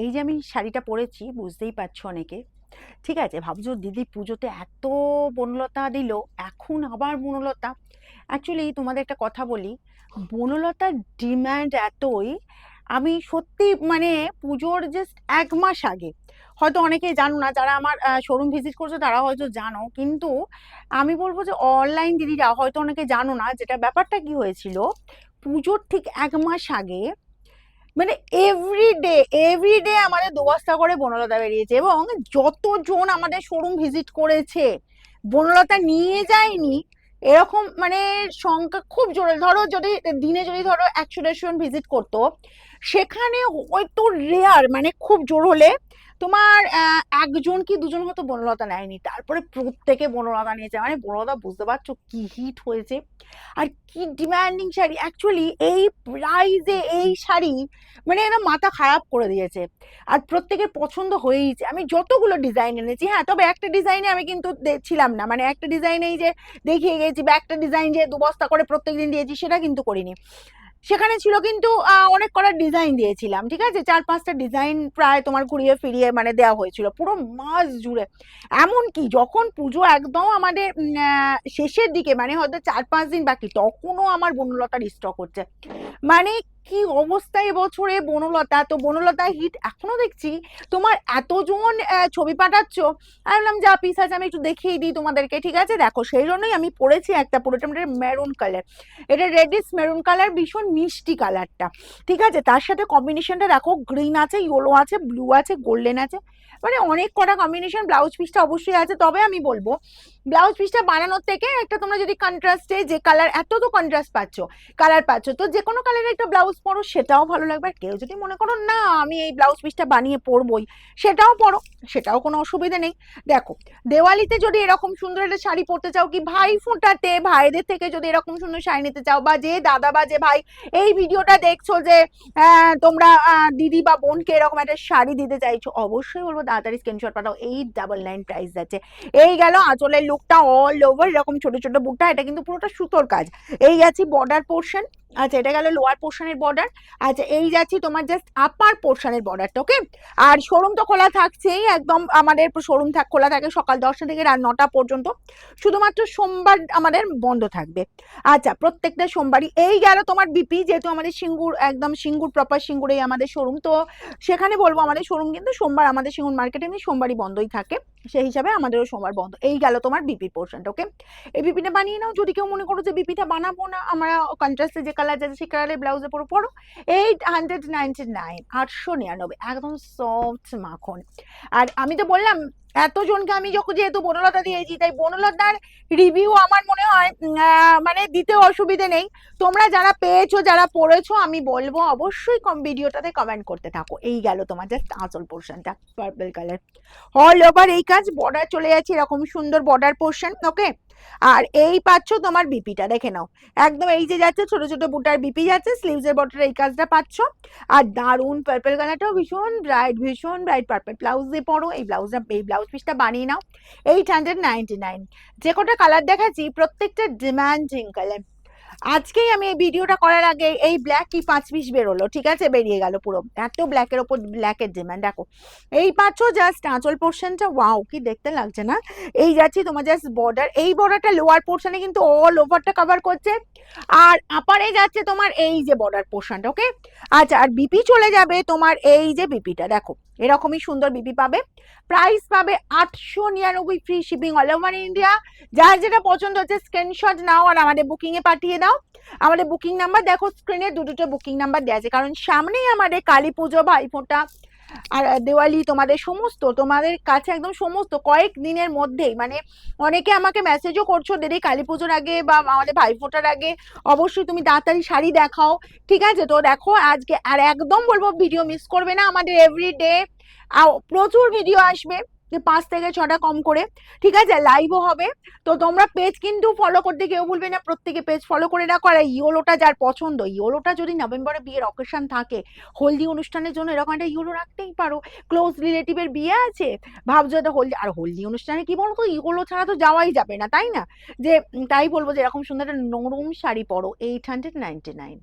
এই যে আমি শাড়িটা পরেছি, বুঝতেই পারছ অনেকে। ঠিক আছে, ভাবছ দিদি পুজোতে এত বনলতা দিল, এখন আবার বনলতা? অ্যাকচুয়ালি তোমাদের একটা কথা বলি, বনলতার ডিম্যান্ড এতই, আমি সত্যি মানে পুজোর জাস্ট এক মাস আগে, হয়তো অনেকেই জানো না, যারা আমার শোরুম ভিজিট করছ তারা হয়তো জানো, কিন্তু আমি বলব যে অনলাইন দিদিরা, হয়তো অনেকে জানো না, যেটা ব্যাপারটা কি হয়েছিল, পুজোর ঠিক এক মাস আগে মানে এভরিডে এভরিডে আমাদের দুবস্তা করে বনলতা বেরিয়েছে এবং যতজন আমাদের শোরুম ভিজিট করেছে, বনলতা নিয়ে যায়নি, এরকম মানে সংখ্যা খুব জোরে। ধরো যদি দিনে যদি ধরো একশো দেড়শো ভিজিট করতো, সেখানে হয়তো রেয়ার মানে খুব জোর হলে তোমার একজন কি দুজন হয়তো বনলতা নেয়নি? তারপরে প্রত্যেকে বনলতা নিয়েছে। মানে বনলতা বুঝতে পারছ কি হিট হয়েছে? আর কি ডিমান্ডিং শাড়ি। অ্যাকচুয়ালি এই প্রাইজে এই শাড়ি মানে এরা মাথা খারাপ করে দিয়েছে। আর প্রত্যেকের পছন্দ হয়েইছে আমি যতগুলো ডিজাইন এনেছি হ্যাঁ তবে একটা ডিজাইনে আমি কিন্তু ছিলাম না। মানে একটা ডিজাইনেই যে দেখিয়ে গেছি বা একটা ডিজাইন যে দু বস্তা করে প্রত্যেক দিন দিয়েছি, সেটা কিন্তু করিনি। সেখানে ছিল কিন্তু অনেক কটা ডিজাইন দিয়েছিলাম, ঠিক আছে? চার পাঁচটা ডিজাইন প্রায় তোমার ঘুরিয়ে ফিরিয়ে মানে দেওয়া হয়েছিল, পুরো মাস জুড়ে। এমন কি যখন পুজো একদম আমাদের শেষের দিকে মানে হয়তো চার পাঁচ দিন বাকি, তখনও আমার বনলতার স্টক হচ্ছে। মানে কি অবস্থা এবছরে বনলতা? তো বনলতা হিট এখনও দেখছি। তোমার এতজন ছবি পাঠাচ্ছ। আমি বললাম যা পিস আছে আমি একটু দেখিয়ে দিই তোমাদেরকে, ঠিক আছে? দেখো, সেই জন্যই আমি পরেছি একটা পুরোটা মেরুন কালার এটা রেডিস মেরুন কালার ভীষণ মিষ্টি কালারটা ঠিক আছে? তার সাথে কম্বিনেশনটা দেখো গ্রিন আছে ইয়েলো আছে ব্লু আছে গোল্ডেন আছে। মানে অনেক কটা কম্বিনেশন ব্লাউজ পিসটা অবশ্যই আছে। তবে আমি বলব ব্লাউজ পিসটা বানানোর থেকে একটা তোমরা যদি কন্ট্রাস্টে যে কালার এত তো কন্ট্রাস্ট পাচ্ছ কালার পাচ্ছ। তো যে কোনো কালারের একটা ব্লাউজ পরো, সেটাও ভালো লাগবে। আর কেউ যদি মনে করো, না, আমি এই ব্লাউজ পিসটা বানিয়ে পরবই সেটাও পরো, সেটাও কোনো অসুবিধা নেই। দেখো, দেওয়ালিতে যদি এরকম সুন্দর একটা শাড়ি পরতে চাও, কি ভাই ফোঁটাতে ভাইদের থেকে যদি এরকম সুন্দর শাড়ি নিতে চাও, বা যে দাদা বা যে ভাই এই ভিডিওটা দেখছ যে তোমরা দিদি বা বোনকে এরকম একটা শাড়ি দিতে চাইছো, অবশ্যই বলব তাড়াতাড়ি স্ক্রিনশট পাঠাও, এই ডাবল নাইন প্রাইস যাচ্ছে। এই গেল আঁচলের লুকটা অল ওভার এরকম ছোট ছোট বুকটা এটা কিন্তু পুরোটা সুতোর কাজ। এই যাচ্ছি বর্ডার পোর্শন আচ্ছা এটা গেল লোয়ার পোর্শনের বর্ডার আচ্ছা এই যাচ্ছি তোমার জাস্ট আপার পোর্শনের বর্ডারটা ওকে আর শোরুম তো খোলা থাকছেই, একদম আমাদের শোরুম থাক, খোলা থাকে সকাল দশটা থেকে রাত নটা পর্যন্ত। শুধুমাত্র সোমবার আমাদের বন্ধ থাকবে। আচ্ছা প্রত্যেকটা সোমবারই। এই গেল তোমার বিপি যেহেতু আমাদের সিঙ্গুর, একদম সিঙ্গুর প্রপার সিঙ্গুরেই আমাদের শোরুম তো সেখানে বলব, আমাদের শোরুম কিন্তু সোমবার, আমাদের সিঙ্গুর মার্কেটে এমনি সোমবারই বন্ধই থাকে। সেই হিসাবে আমাদেরও সোমবার বন্ধ। এই গেল তোমার বিপি পোর্শনটা ওকে এই বিপিটা বানিয়ে নাও, যদি কেউ মনে করো যে বিপিটা বানাবো না, আমরা কন্ট্রাস্টে যে কালার যাচ্ছে সেই কালারের ব্লাউজে পরো পরো। এইট হান্ড্রেড নাইনটি নাইন আটশো নিরানব্বই, একদম সফট মাখন। আর আমি তো বললাম এতজনকে আমি যখন যেহেতু বনলতা দিয়েছি, তাই বনলতার রিভিউ আমার মনে হয় মানে দিতে অসুবিধে নেই। তোমরা যারা পেয়েছ, যারা পড়েছো, আমি বলব অবশ্যই কম ভিডিওটাতে কমেন্ট করতে থাকো। এই গেল তোমার জাস্ট আঁচল পোর্শনটা পার্পল কালার অল ওভার এই কাজ বর্ডার চলে যাচ্ছে, এরকম সুন্দর বর্ডার পোর্শন ওকে আর এই পাচ্ছ তোমার বিপিটা দেখে নাও। একদম এই যে যাচ্ছে, ছোট ছোট বুটার বিপি যাচ্ছে স্লিভসের বর্ডার এই কাজটা পাচ্ছ। আর দারুণ পার্পল কালারটাও ভীষণ ব্রাইট ভীষণ ব্রাইট পার্পল ব্লাউজ দিয়ে পরো, এই ব্লাউজটা এই ব্লাউজ পিসটা বানিয়ে নাও। এইট হান্ড্রেড নাইনটি নাইন যে কটা কালার দেখাচ্ছি, প্রত্যেকটা ডিমান্ডিং কালার আজকেই আমি এই ভিডিওটা করার আগে এই ব্ল্যাক কি পাঁচ পিস বেরোলো, ঠিক আছে? বেরিয়ে গেল পুরো। এত ব্ল্যাকের ওপর ব্ল্যাকের ডিমান্ড দেখো। এই পাচ্ছ জাস্ট আঁচল পোর্শনটা ওয়াও কি দেখতে লাগছে না? এই যাচ্ছি তোমার জাস্ট বর্ডার এই বর্ডারটা লোয়ার পোর্শনে কিন্তু অল ওভারটা কভার করছে। আর আপারে যাচ্ছে তোমার এই যে বর্ডার পোর্শনটা ওকে আচ্ছা আর বিপি চলে যাবে তোমার এই যে বিপিটা দেখো। এরকমই সুন্দর বিপি পাবে। প্রাইস পাবে আটশো নিরানব্বই free shipping all over India যার যেটা পছন্দ হচ্ছে স্ক্রিনশট নাও আর আমাদের বুকিংয়ে পাঠিয়ে দাও। আমাদের বুকিং নাম্বার দেখো স্ক্রিনে দুটো বুকিং নাম্বার দেওয়া আছে। কারণ সামনেই আমাদের কালী পুজো ভাইফোঁটা। আর দেওয়ালি তোমাদের সমস্ত, তোমাদের কাছে একদম সমস্ত কয়েক দিনের মধ্যেই মানে অনেকে আমাকে মেসেজও করছ, দিদি, কালী পুজোর আগে বা আমাদের ভাইফোঁটার আগে অবশ্যই তুমি তাড়াতাড়ি শাড়ি দেখাও। ঠিক আছে? তো দেখো আজকে, আর একদম বলব ভিডিও মিস করবে না আমাদের এভরিডে প্রচুর ভিডিও আসবে। পাঁচ থেকে ছটা কম করে, ঠিক আছে? লাইভও হবে। তো তোমরা পেজ কিন্তু ফলো করতে কেউ ভুলবে না, প্রত্যেকে পেজ ফলো করে রাখো। আর ইয়োলোটা যার পছন্দ ইয়োলোটা যদি নভেম্বরে বিয়ের অকেশন থাকে, হলদি অনুষ্ঠানের জন্য এরকম একটা ইয়োলো রাখতেই পারো। ক্লোজ রিলেটিভের বিয়ে আছে, ভাবছ এটা হলদি, আর হলদি অনুষ্ঠানে কি বলতো? ইয়োলো ছাড়া তো যাওয়াই যাবে না, তাই না? যে তাই বলব যে এরকম সুন্দর একটা নরম শাড়ি পরো এইট হান্ড্রেড নাইনটি নাইন